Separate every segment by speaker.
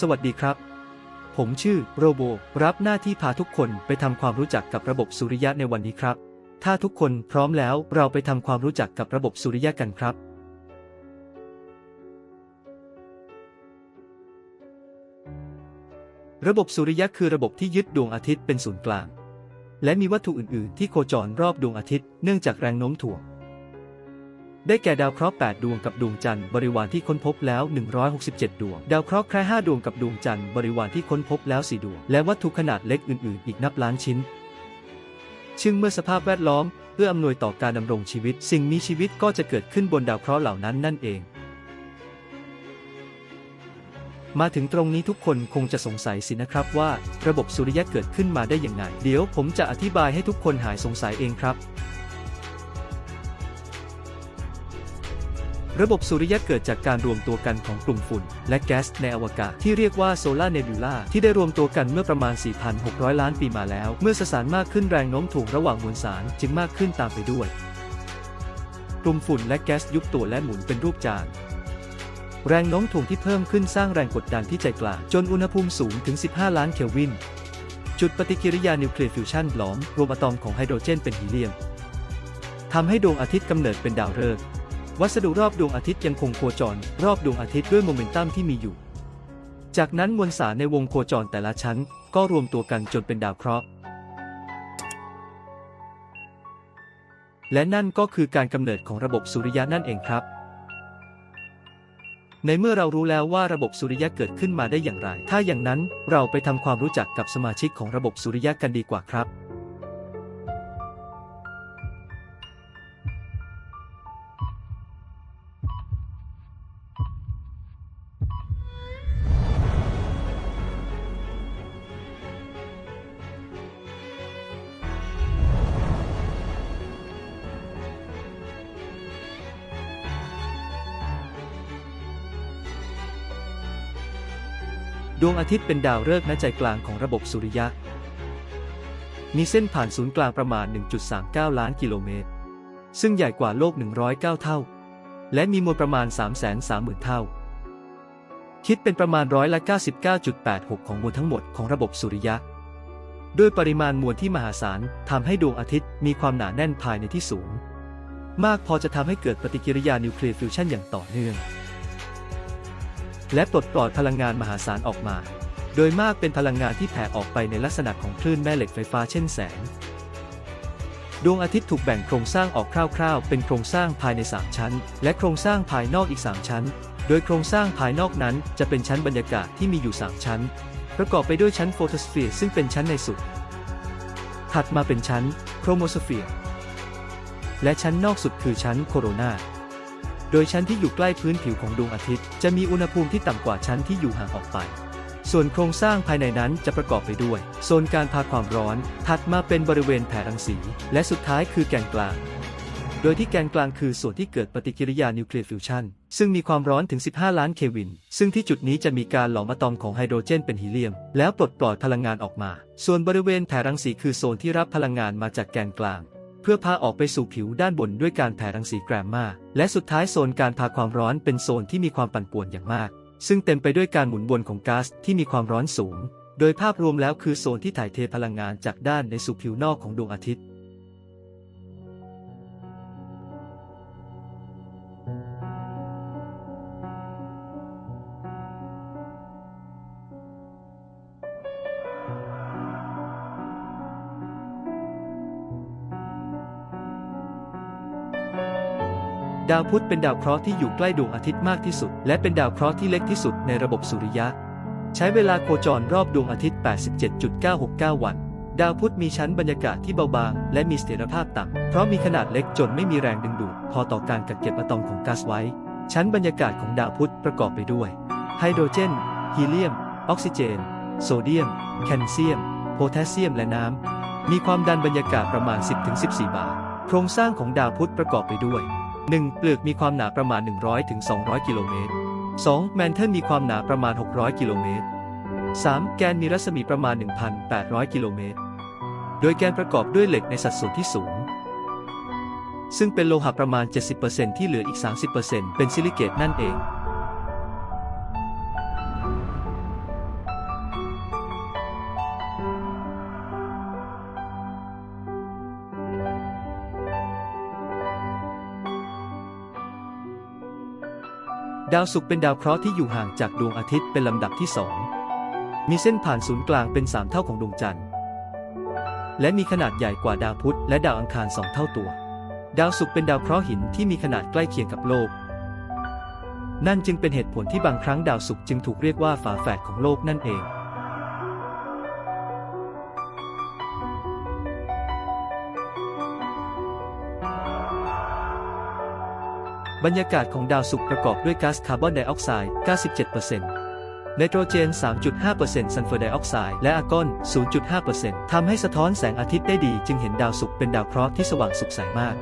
Speaker 1: สวัสดีครับ ผมชื่อโรโบ รับหน้าที่พาทุกคนไปทำความรู้จักกับระบบสุริยะในวันนี้ครับ ถ้าทุกคนพร้อมแล้วเราไปทำความรู้จักกับระบบสุริยะกันครับ ระบบสุริยะคือระบบที่ยึดดวงอาทิตย์เป็นศูนย์กลาง และมีวัตถุอื่น ๆ ที่โคจรรอบดวงอาทิตย์เนื่องจากแรงโน้มถ่วง ได้แก่ดาวเคราะห์ 8 ดวงกับดวงจันทร์บริวารที่ค้นพบแล้ว 167 ดวง ดาวเคราะห์แค่5ดวงกับดวงจันทร์บริวารที่ค้นพบแล้ว 4 ดวง และวัตถุขนาดเล็กอื่นๆ อีกนับล้านชิ้น ซึ่งเมื่อสภาพแวดล้อมเพื่ออำนวยต่อการดำรงชีวิต สิ่งมีชีวิตก็จะเกิดขึ้นบนดาวเคราะห์เหล่านั้นนั่นเอง มาถึงตรงนี้ทุกคนคงจะสงสัยสินะครับว่า ระบบสุริยะเกิดขึ้นมาได้อย่างไง เดี๋ยวผมจะอธิบายให้ทุกคนหายสงสัยเองครับ ระบบสุริยะเกิดจากการรวมตัวกันของกลุ่มฝุ่น และแก๊สในอวกาศที่เรียกว่าโซลาร์เนบิวลาที่ได้รวมตัวกันเมื่อประมาณ 4,600 ล้านปีมาแล้ว เมื่อสสารมากขึ้นแรงโน้มถ่วงระหว่างมวลสารจึงมากขึ้นตามไปด้วย กลุ่มฝุ่นและแก๊สยุบตัวและหมุนเป็นรูปจานแรงโน้มถ่วงที่เพิ่มขึ้นสร้างแรงกดดันที่ใจกลางจนอุณหภูมิสูงถึง 15 ล้านเคลวิน จุดปฏิกิริยานิวเคลียร์ฟิวชันหลอมรวมอะตอมของไฮโดรเจนเป็นฮีเลียมทำให้ดวงอาทิตย์กำเนิดเป็นดาวฤกษ์ วัสดุรอบดวงอาทิตย์ยังคงโคจร รอบดวงอาทิตย์ด้วยโมเมนตัมที่มีอยู่ จากนั้นมวลสารในวงโคจรแต่ละชั้น ก็รวมตัวกันจนเป็นดาวเคราะห์ และนั่นก็คือการกำเนิดของระบบสุริยะนั่นเองครับ ในเมื่อเรารู้แล้วว่าระบบสุริยะเกิดขึ้นมาได้อย่างไร ถ้าอย่างนั้นเราไปทำความรู้จักกับสมาชิกของระบบสุริยะกันดีกว่าครับ ดวงอาทิตย์เป็นดาวฤกษ์ณใจกลางของระบบสุริยะ มีเส้นผ่านศูนย์กลางประมาณ 1.39 ล้านกิโลเมตร ซึ่งใหญ่กว่าโลก 109 เท่า และมีมวลประมาณ 330,000 เท่า คิดเป็นประมาณร้อยละ99.86 ของมวลทั้งหมดของระบบสุริยะ ด้วยปริมาณมวลที่มหาศาลทำให้ดวงอาทิตย์มีความหนาแน่นภายในที่สูง มากพอจะทำให้เกิดปฏิกิริยานิวเคลียร์ฟิวชันอย่างต่อเนื่อง และปลดปล่อยพลังงานมหาศาลออกมา โดยมากเป็นพลังงานที่แผ่ออกไปในลักษณะของคลื่นแม่เหล็กไฟฟ้าเช่นแสง ดวงอาทิตย์ถูกแบ่งโครงสร้างออกคร่าวๆ เป็นโครงสร้างภายใน 3 ชั้น และโครงสร้างภายนอกอีก 3 ชั้น โดยโครงสร้างภายนอกนั้นจะเป็นชั้นบรรยากาศที่มีอยู่ 3 ชั้น ประกอบไปด้วยชั้นโฟโตสเฟียร์ซึ่งเป็นชั้นในสุด ถัดมาเป็นชั้นโครโมโสเฟียร์และชั้นนอกสุดคือชั้นโคโรนา โดยชั้นที่อยู่ใกล้พื้นผิวของดวงอาทิตย์ จะมีอุณหภูมิที่ต่ำกว่าชั้นที่อยู่ห่างออกไป ส่วนโครงสร้างภายในนั้นจะประกอบไปด้วย โซนการพาความร้อน ถัดมาเป็นบริเวณแผ่รังสี และสุดท้ายคือแกนกลาง โดยที่แกนกลางคือส่วนที่เกิดปฏิกิริยานิวเคลียร์ฟิวชันซึ่งมีความร้อนถึง 15 ล้านเควิน ซึ่งที่จุดนี้จะมีการหลอมอะตอมของไฮโดรเจนเป็นฮีเลียม แล้วปลดปล่อยพลังงานออกมา ส่วนบริเวณแผ่รังสีคือโซนที่รับพลังงานมาจากแกนกลาง เพื่อพาออกไปสู่ผิวด้านบนด้วยการแผ่รังสีแกรมมา และสุดท้ายโซนการพาความร้อนเป็นโซนที่มีความปั่นป่วนอย่างมาก ซึ่งเต็มไปด้วยการหมุนวนของก๊าซที่มีความร้อนสูง โดยภาพรวมแล้วคือโซนที่ถ่ายเทพลังงานจากด้านในสู่ผิวนอกของดวงอาทิตย์ ดาวพุธเป็นดาวเคราะห์ที่อยู่ใกล้ดวงอาทิตย์มากที่สุด และเป็นดาวเคราะห์ที่เล็กที่สุดในระบบสุริยะ ใช้เวลาโคจรรอบดวงอาทิตย์ 87.969 วัน ดาวพุธมีชั้นบรรยากาศที่เบาบางและมีเสถียรภาพต่ำ เพราะมีขนาดเล็กจนไม่มีแรงดึงดูดพอต่อการกักเก็บอะตอมของก๊าซไว้ ชั้นบรรยากาศของดาวพุธประกอบไปด้วย ไฮโดรเจน ฮีเลียม ออกซิเจน โซเดียม แคลเซียม โพแทสเซียม และน้ำ มีความดันบรรยากาศประมาณ 10-14 บาร์ โครงสร้างของดาวพุธประกอบไปด้วย 1. เปลือกมีความหนาประมาณ 100ถึง200 กิโลเมตร 2. แมนเทิลมีความหนาประมาณ 600 กิโลเมตร 3. แกนมีรัศมีประมาณ 1,800 กิโลเมตร โดยแกนประกอบด้วยเหล็กในสัดส่วนที่สูง ซึ่งเป็นโลหะประมาณ 70%ที่เหลืออีก 30%เป็นซิลิเกตนั่นเอง ดาวศุกร์เป็นดาวเคราะห์ที่อยู่ห่างจากดวงอาทิตย์เป็นลำดับที่สองมีเส้นผ่านศูนย์กลางเป็น 3 เท่าของดวงจันทร์ และมีขนาดใหญ่กว่าดาวพุธและดาวอังคารสองเท่าตัว ดาวศุกร์เป็นดาวเคราะห์หินที่มีขนาดใกล้เคียงกับโลก นั่นจึงเป็นเหตุผลที่บางครั้งดาวศุกร์จึงถูกเรียกว่าฝาแฝดของโลกนั่นเอง บรรยากาศของดาวศุกร์ประกอบด้วยก๊าซคาร์บอนไดออกไซด์ 97%ไนโตรเจน 3.5%ซัลเฟอร์ไดออกไซด์ และอาร์กอน 0.5%ทำให้สะท้อนแสงอาทิตย์ได้ดี จึงเห็นดาวศุกร์เป็นดาวเคราะห์ที่สว่างสุขใสมาก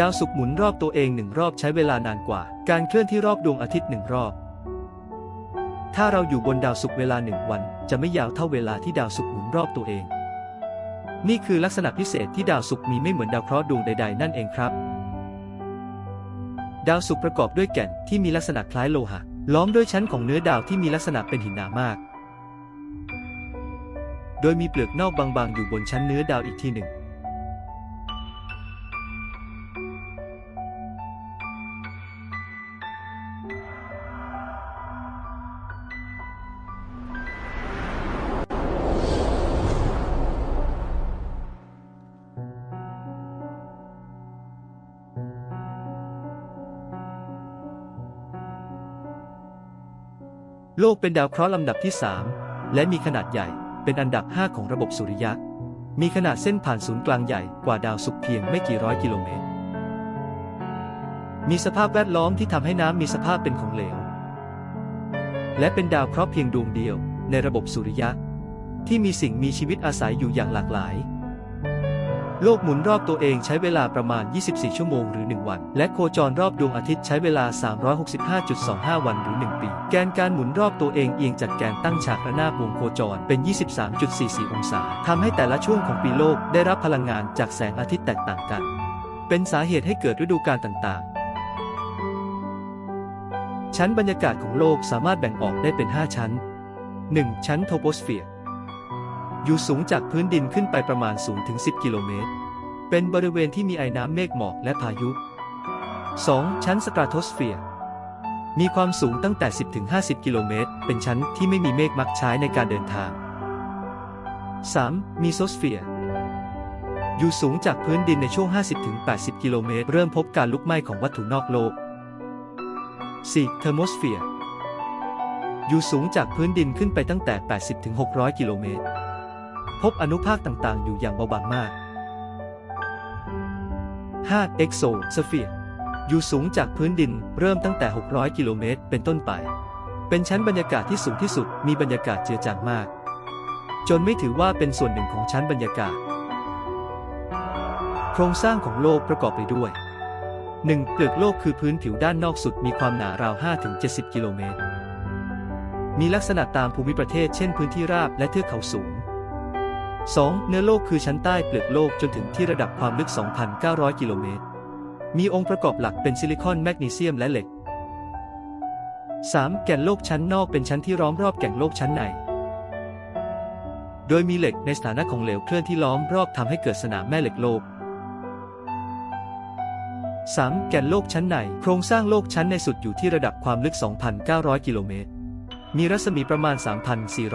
Speaker 1: ดาวศุกร์หมุนรอบตัวเองหนึ่งรอบใช้เวลานานกว่า การเคลื่อนที่รอบดวงอาทิตย์หนึ่งรอบ ถ้าเราอยู่บนดาวศุกร์เวลาหนึ่งวัน จะไม่ยาวเท่าเวลาที่ดาวศุกร์หมุนรอบตัวเอง นี่คือลักษณะพิเศษที่ดาวศุกร์มีไม่เหมือนดาวเคราะห์ดวงใดๆ นั่นเองครับ ดาวศุกร์ประกอบด้วยแก่นที่มีลักษณะคล้ายโลหะ ล้อมด้วยชั้นของเนื้อดาวที่มีลักษณะเป็นหินหนามาก โดยมีเปลือกนอกบางๆ อยู่บนชั้นเนื้อดาวอีกทีหนึ่ง โลกเป็นดาวเคราะห์ลำดับที่ 3 และมีขนาดใหญ่เป็นอันดับ 5 ของระบบสุริยะ มีขนาดเส้นผ่านศูนย์กลางใหญ่กว่าดาวศุกร์เพียงไม่กี่ร้อยกิโลเมตร มีสภาพแวดล้อมที่ทำให้น้ำมีสภาพเป็นของเหลว และเป็นดาวเคราะห์เพียงดวงเดียวในระบบสุริยะ ที่มีสิ่งมีชีวิตอาศัยอยู่อย่างหลากหลาย โลกหมุนรอบตัวเองใช้เวลาประมาณ 24 ชั่วโมงหรือ 1 วัน และโคจรรอบดวงอาทิตย์ใช้เวลา 365.25 วันหรือ 1 ปี แกนการหมุนรอบตัวเองเอียงจากแกนตั้งฉากระนาบวงโคจรเป็น 23.44 องศาทำให้แต่ละช่วงของปีโลกได้รับพลังงานจากแสงอาทิตย์แตกต่างกัน เป็นสาเหตุให้เกิดฤดูกาลต่างๆ ชั้นบรรยากาศของโลกสามารถแบ่งออกได้เป็น 5 ชั้น 1. ชั้นโทโปสเฟียร์ อยู่สูงจากพื้นดินขึ้นไปประมาณ0-10 กิโลเมตร เป็นบริเวณที่มีไอ้น้ำเมฆหมอกและพายุ 2. ชั้นสตราโทสเฟียร์ มีความสูงตั้งแต่ 10-50 กิโลเมตร เป็นชั้นที่ไม่มีเมฆมักใช้ในการเดินทาง 3. มีโซสเฟียร์ อยู่สูงจากพื้นดินในช่วง 50-80 กิโลเมตร เริ่มพบการลุกไหม้ของวัตถุนอกโลก 4. เทอร์โมสเฟียร์ อยู่สูงจากพื้นดินขึ้นไปตั้งแต่ 80-600 กิโลเมตร พบอนุภาคต่างๆ อยู่อย่างเบาบางมาก 5. เอ็กโซสเฟียอยู่สูงจากพื้นดินเริ่มตั้งแต่ 600 กิโลเมตร เป็นต้นไป เป็นชั้นบรรยากาศที่สูงที่สุด มีบรรยากาศเจือจางมาก จนไม่ถือว่าเป็นส่วนหนึ่งของชั้นบรรยากาศ โครงสร้างของโลกประกอบไปด้วย 1. เปลือกโลกคือพื้นผิวด้านนอกสุดมีความหนาราว 5-70 กิโลเมตร มีลักษณะตามภูมิประเทศ เช่นพื้นที่ราบและเทือกเขาสูง 2. เนื้อโลกคือชั้นใต้เปลือกโลกจนถึงที่ระดับความลึก 2,900 กิโลเมตร มีองค์ประกอบหลักเป็นซิลิคอนแมกนีเซียมและเหล็ก 3. แก่นโลกชั้นนอกเป็นชั้นที่ล้อมรอบแก่นโลกชั้นใน โดยมีเหล็กในสถานะของเหลวเคลื่อนที่ล้อมรอบทำให้เกิดสนามแม่เหล็กโลก 3. แก่นโลกชั้นใน โครงสร้างโลกชั้นในสุดอยู่ที่ระดับความลึก 2,900 กิโลเมตร มีรัศมีประมาณ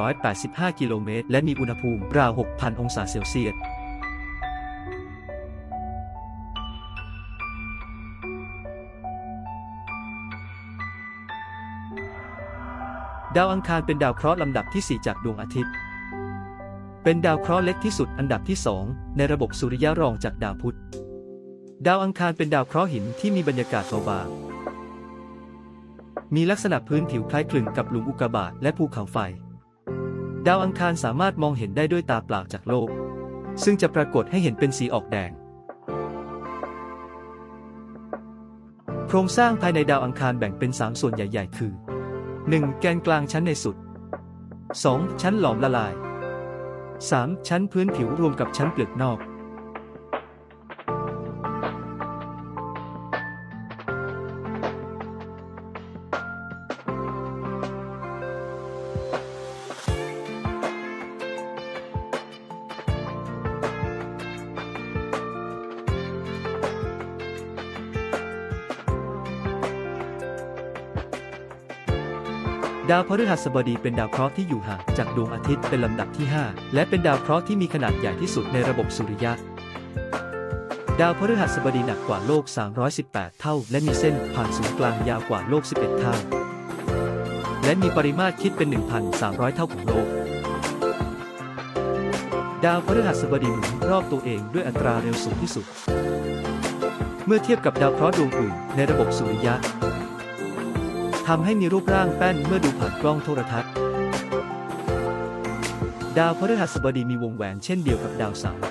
Speaker 1: 3,485 กิโลเมตร และมีอุณหภูมิราว 6,000 องศาเซลเซียสดาวอังคารเป็นดาวเคราะห์ลำดับที่ 4 จากดวงอาทิตย์ เป็นดาวเคราะห์เล็กที่สุดอันดับที่ 2 ในระบบสุริยะรองจากดาวพุธ ดาวอังคารเป็นดาวเคราะห์หินที่มีบรรยากาศเบาบาง มีลักษณะพื้นผิวคล้ายคลึงกับหลุมอุกกาบาตและภูเขาไฟ ดาวอังคารสามารถมองเห็นได้ด้วยตาเปล่าจากโลก ซึ่งจะปรากฏให้เห็นเป็นสีออกแดง โครงสร้างภายในดาวอังคารแบ่งเป็น 3 ส่วนใหญ่ ๆ คือ 1. แกนกลางชั้นในสุด 2. ชั้นหลอมละลาย 3. ชั้นพื้นผิวรวมกับชั้นเปลือกนอก ดาวพฤหัสบดีเป็นดาวเคราะห์ที่อยู่ห่างจากดวงอาทิตย์เป็นลำดับที่ 5 และเป็นดาวเคราะห์ที่มีขนาดใหญ่ที่สุดในระบบสุริยะ ดาวพฤหัสบดีหนักกว่าโลก 318 เท่า และมีเส้นผ่านศูนย์กลางยาวกว่าโลก 11 เท่า และมีปริมาตรคิดเป็น 1,300 เท่าของโลก ดาวพฤหัสบดีหมุนรอบตัวเองด้วยอัตราเร็วสูงที่สุด เมื่อเทียบกับดาวเคราะห์ดวงอื่นในระบบสุริยะ ทำให้มีรูปร่างแป้นเมื่อดูผ่านกล้องโทรทัศน์ ดาวพฤหัสบดีมีวงแหวนเช่นเดียวกับดาวเสาร์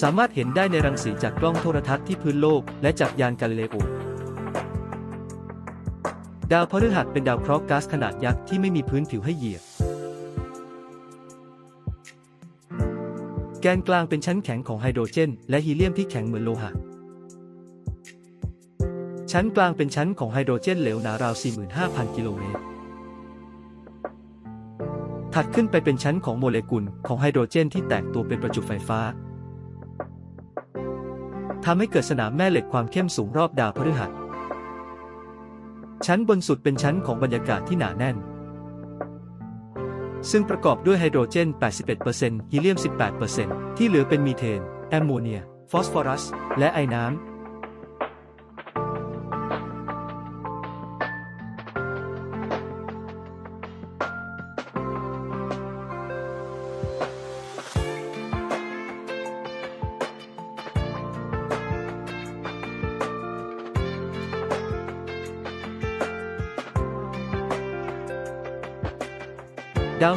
Speaker 1: สามารถเห็นได้ในรังสีจากกล้องโทรทัศน์ที่พื้นโลก และจากยานกาลิเลโอ ดาวพฤหัสเป็นดาวเคราะห์ก๊าซขนาดยักษ์ที่ไม่มีพื้นผิวให้เหยียบ แกนกลางเป็นชั้นแข็งของไฮโดรเจน และฮีเลียมที่แข็งเหมือนโลหะ ชั้นกลางเป็นชั้นของไฮโดรเจนเหลวหนาราว 45,000 กิโลเมตร ถัดขึ้นไปเป็นชั้นของโมเลกุลของไฮโดรเจนที่แตกตัวเป็นประจุไฟฟ้า ทำให้เกิดสนามแม่เหล็กความเข้มสูงรอบดาวพฤหัส ชั้นบนสุดเป็นชั้นของบรรยากาศที่หนาแน่น ซึ่งประกอบด้วยไฮโดรเจน 81%ฮีเลียม 18%ที่เหลือเป็นมีเทน แอมโมเนีย ฟอสฟอรัส และไอน้ำ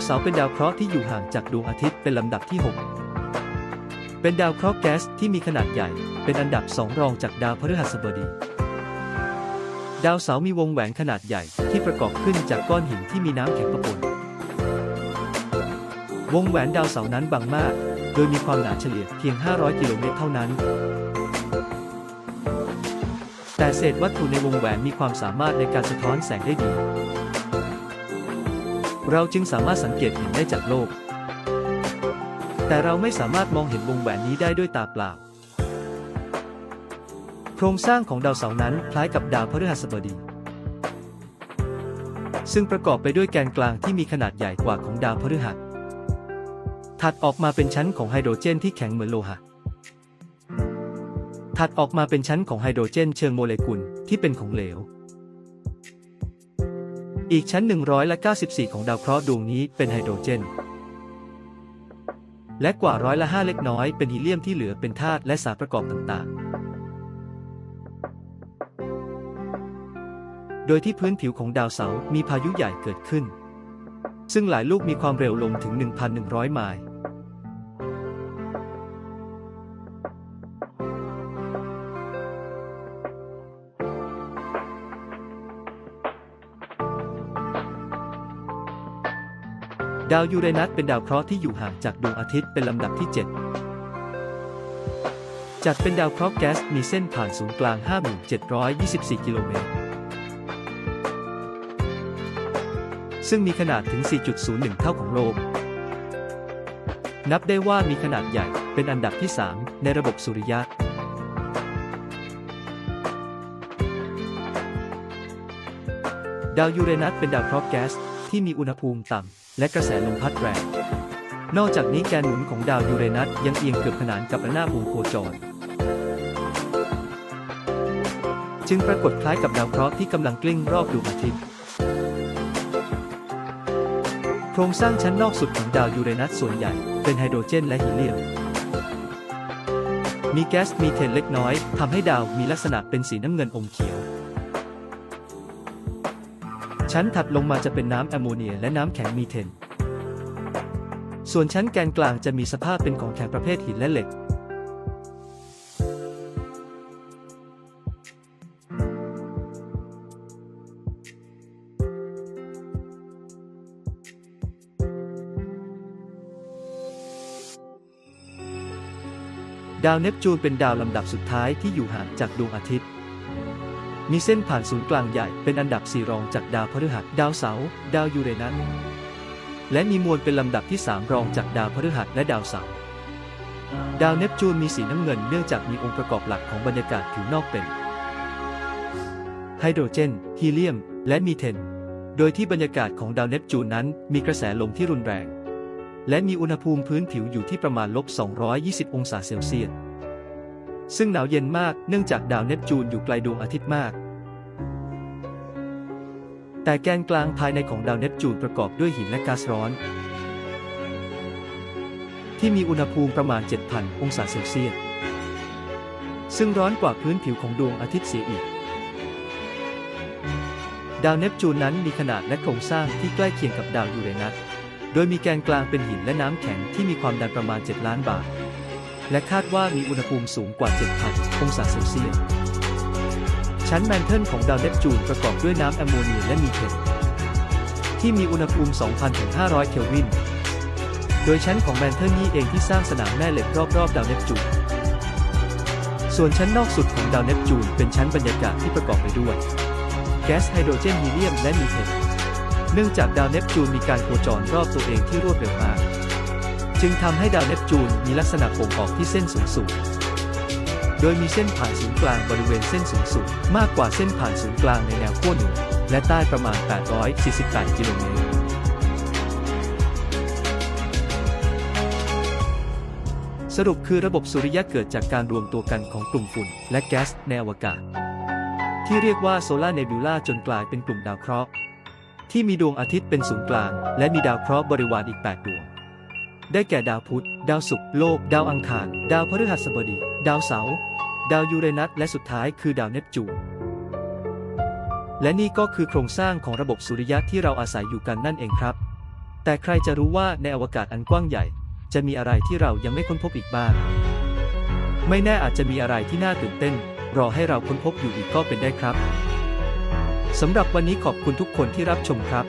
Speaker 1: เสาร์เป็นดาวเคราะห์ที่อยู่ห่างจากดวงอาทิตย์เป็นลำดับที่ 6 เป็นดาวเคราะห์แก๊สที่มีขนาดใหญ่ เป็นอันดับสองรองจากดาวพฤหัสบดี ดาวเสาร์มีวงแหวนขนาดใหญ่ที่ประกอบขึ้นจากก้อนหินที่มีน้ำแข็งปะปน วงแหวนดาวเสาร์นั้นบางมาก โดยมีความหนาเฉลี่ยเพียง 500 กิโลเมตรเท่านั้น แต่เศษวัตถุในวงแหวนมีความสามารถในการสะท้อนแสงได้ดี เราจึงสามารถสังเกตเห็นได้จากโลก แต่เราไม่สามารถมองเห็นวงแหวนนี้ได้ด้วยตาเปล่า โครงสร้างของดาวเสาร์นั้นคล้ายกับดาวพฤหัสบดี ซึ่งประกอบไปด้วยแกนกลางที่มีขนาดใหญ่กว่าของดาวพฤหัส ถัดออกมาเป็นชั้นของไฮโดรเจนที่แข็งเหมือนโลหะ ถัดออกมาเป็นชั้นของไฮโดรเจนเชิงโมเลกุลที่เป็นของเหลว อีกชั้น 194 ของดาวเคราะห์ดวงนี้เป็นไฮโดรเจน และกว่าร้อยละ5เล็กน้อยเป็นฮีเลียมที่เหลือเป็นธาตุและสารประกอบต่างๆ โดยที่พื้นผิวของดาวเสาร์มีพายุใหญ่เกิดขึ้น ซึ่งหลายลูกมีความเร็วลมถึง 1,100 ไมล์ ดาวยูเรนัสเป็นดาวเคราะห์ที่อยู่ห่างจากดวงอาทิตย์เป็นลำดับที่ 7 จัดเป็นดาวเคราะห์แก๊สมีเส้นผ่านศูนย์กลาง 5724 กิโลเมตร ซึ่งมีขนาดถึง 4.01 เท่าของโลก นับได้ว่ามีขนาดใหญ่เป็นอันดับที่ 3 ในระบบสุริยะดาวยูเรนัสเป็นดาวเคราะห์แก๊ส ที่มีอุณหภูมิต่ำ และกระแสลมพัดแรง นอกจากนี้แกนหมุนของดาวยูเรนัสยังเอียงเกือบขนานกับระนาบวงโคจร จึงปรากฏคล้ายกับดาวเคราะห์ที่กำลังกลิ้งรอบดวงอาทิตย์ โครงสร้างชั้นนอกสุดของดาวยูเรนัสส่วนใหญ่ เป็นไฮโดรเจนและฮีเลียมมีแก๊สมีเทนเล็กน้อยทำให้ดาวมีลักษณะเป็นสีน้ำเงินอมเขียว ชั้นถัดลงมาจะเป็นน้ำแอมโมเนียและน้ำแข็งมีเทน ส่วนชั้นแกนกลางจะมีสภาพเป็นของแข็งประเภทหินและเหล็ก ดาวเนปจูนเป็นดาวลำดับสุดท้ายที่อยู่ห่างจากดวงอาทิตย์ มีเส้นผ่านศูนย์กลางใหญ่เป็นอันดับสี่รองจากดาวพฤหัส ดาวเสาร์ ดาวยูเรนัส และมีมวลเป็นลำดับที่3รองจากดาวพฤหัสและดาวเสาร์ ดาวเนปจูนมีสีน้ำเงินเนื่องจากมีองค์ประกอบหลักของบรรยากาศผิวนอกเป็นไฮโดรเจน ฮีเลียม และมีเทน โดยที่บรรยากาศของดาวเนปจูนนั้นมีกระแสลมที่รุนแรง และมีอุณหภูมิพื้นผิวอยู่ที่ประมาณลบ 220 องศาเซลเซียส ซึ่งหนาวเย็นมากเนื่องจากดาวเนปจูนอยู่ไกลดวงอาทิตย์มาก แต่แกนกลางภายในของดาวเนปจูนประกอบด้วยหินและก๊าซร้อน ที่มีอุณหภูมิประมาณ 7,000 องศาเซลเซียส ซึ่งร้อนกว่าพื้นผิวของดวงอาทิตย์เสียอีก ดาวเนปจูนนั้นมีขนาดและโครงสร้างที่ใกล้เคียงกับดาวยูเรนัส โดยมีแกนกลางเป็นหินและน้ำแข็งที่มีความดันประมาณ 7 ล้านบาร์ และคาดว่ามีอุณหภูมิสูงกว่า 7,000 องศาเซลเซียส ชั้นแมนเทิลของดาวเนปจูนประกอบด้วยน้ำแอมโมเนียและมีเทนที่มีอุณหภูมิ2,000ถึง500 เคลวิน โดยชั้นของแมนเทิลนี้เองที่สร้างสนามแม่เหล็กรอบๆดาวเนปจูน ส่วนชั้นนอกสุดของดาวเนปจูนเป็นชั้นบรรยากาศที่ประกอบไปด้วย แก๊สไฮโดรเจนฮีเลียมและมีเทนเนื่องจากดาวเนปจูนมีการโคจรรอบตัวเองที่รวดเร็วมาก จึงทำให้ดาวเนปจูนมีลักษณะโป่งออกที่เส้นสูงสุด โดยมีเส้นผ่านศูนย์กลางบริเวณเส้นสูงสุด มากกว่าเส้นผ่านศูนย์กลางในแนวขั้วเหนือและใต้ประมาณ 848 กิโลเมตร สรุปคือระบบสุริยะเกิดจากการรวมตัวกันของกลุ่มฝุ่น และแก๊สในอวกาศ ที่เรียกว่าโซลาร์เนบิวลาจนกลายเป็นกลุ่มดาวเคราะห์ที่มีดวงอาทิตย์เป็นศูนย์กลาง และมีดาวเคราะห์บริวารอีก 8 ดวง ได้แก่ดาวพุธ ดาวศุกร์ โลก ดาวอังคาร ดาวพฤหัสบดี ดาวเสาร์ ดาวยูเรนัส และสุดท้ายคือดาวเนปจูน และนี่ก็คือโครงสร้างของระบบสุริยะที่เราอาศัยอยู่กันนั่นเองครับ แต่ใครจะรู้ว่าในอวกาศอันกว้างใหญ่ จะมีอะไรที่เรายังไม่ค้นพบอีกบ้าง ไม่แน่อาจจะมีอะไรที่น่าตื่นเต้น รอให้เราค้นพบอยู่อีกก็เป็นได้ครับ สำหรับวันนี้ขอบคุณทุกคนที่รับชมครับ